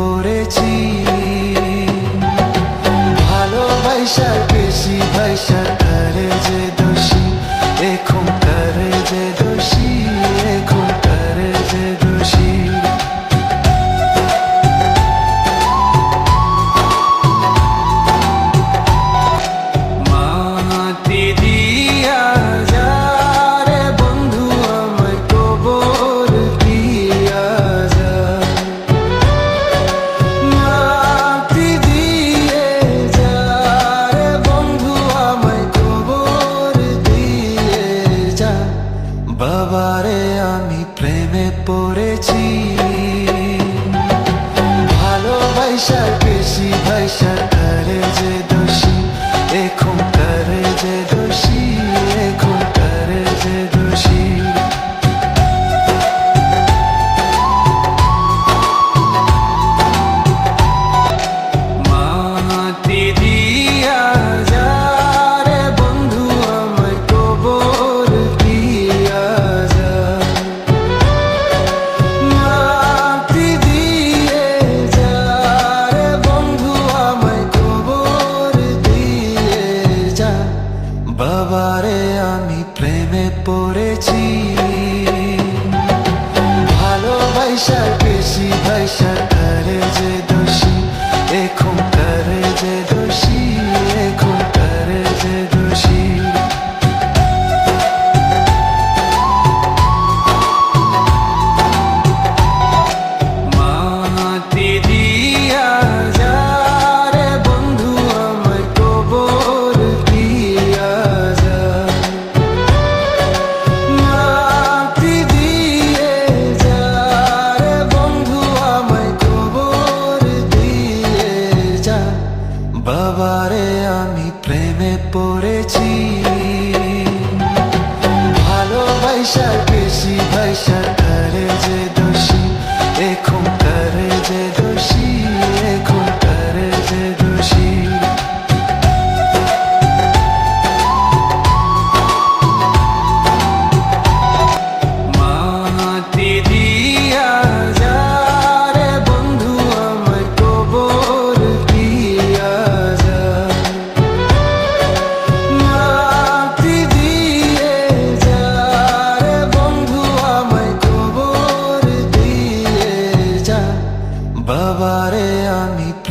পড়েছি। ভালোবাসার বেশি ভাইসার আবারে আমি প্রেমে পড়েছি। ভালোবাসার বেশি ভাইসার প্রেমে পড়েছি। ভালোবাসার বেশি ভাইসার বাবারে আমি প্রেমে পড়েছি। ভালোবাসার বেশি ভাইসার করে যে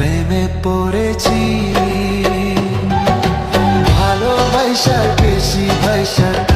প্রেমে পড়েছি। ভালোবাসার বেশি ভাইসার